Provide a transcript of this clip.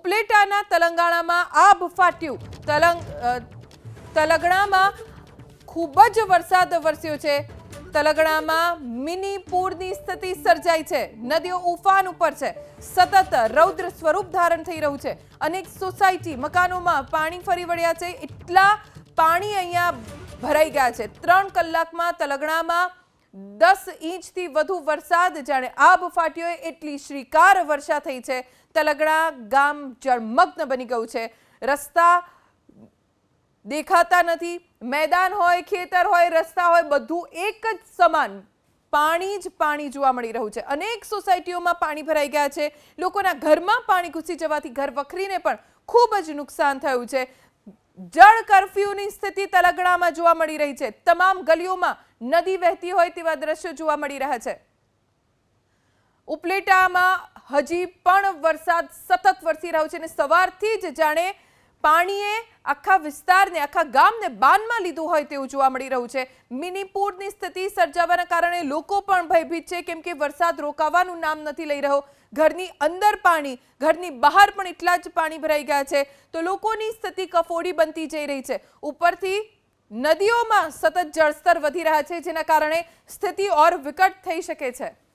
ઉપલેટાના તલંગાણામાં આભ ફાટ્યું. તલંગ તલગણામાં ખૂબ જ વરસાદ વરસ્યો છે. તલગણામાં મિની પૂરની સ્થિતિ સર્જાઈ છે. નદીઓ ઉફાન ઉપર છે. સતત રૌદ્ર સ્વરૂપ ધારણ થઈ રહ્યું છે. અનેક સોસાયટી, મકાનોમાં પાણી ફરી વળ્યા છે. એટલા પાણી અહીંયા ભરાઈ ગયા છે. ત્રણ કલાકમાં તલગણામાં દસ ઇંચથી વધુ વરસાદ જાણે આબ ફાટ્યો એટલી શ્રીકાર વર્ષા થઈ છે. તલગણા ગામ જળમગ્ન બની ગયું છે. રસ્તા દેખાતા નથી. મેદાન હોય, ખેતર હોય, રસ્તા હોય, બધું એક જ સમાન પાણી જ પાણી જોવા મળી રહ્યું છે. અનેક સોસાયટીઓમાં પાણી ભરાઈ ગયા છે. લોકોના ઘરમાં પાણી ઘૂસી જવાથી ઘર વખરીને પણ ખૂબ જ નુકસાન થયું છે. જળ કરફ્યુની સ્થિતિ તલગણામાં જોવા મળી રહી છે. તમામ ગલીઓમાં નદી વહેતી હોય તેવા દ્રશ્યો જોવા મળી રહ્યા છે. ઉપલેટામાં હજી પણ વરસાદ સતત વરસી રહ્યો છે અને સવારથી જ જાણે પાણીએ આખા વિસ્તારને, આખા ગામને બાનમાં લીધું હોય તેવું જોવા મળી રહ્યું છે. મિનીપુરની સ્થિતિ સર્જાવાના કારણે લોકો પણ ભયભીત છે, કેમ કે વરસાદ રોકાવાનું નામ નથી લઈ રહ્યો. ઘરની અંદર પાણી, ઘરની બહાર પણ એટલા જ પાણી ભરાઈ ગયા છે. તો લોકોની સ્થિતિ કફોડી બનતી જઈ રહી છે. ઉપરથી નદીઓમાં સતત જળસ્તર વધી રહ્યા છે, જેના કારણે સ્થિતિ ઓર વિકટ થઈ શકે છે.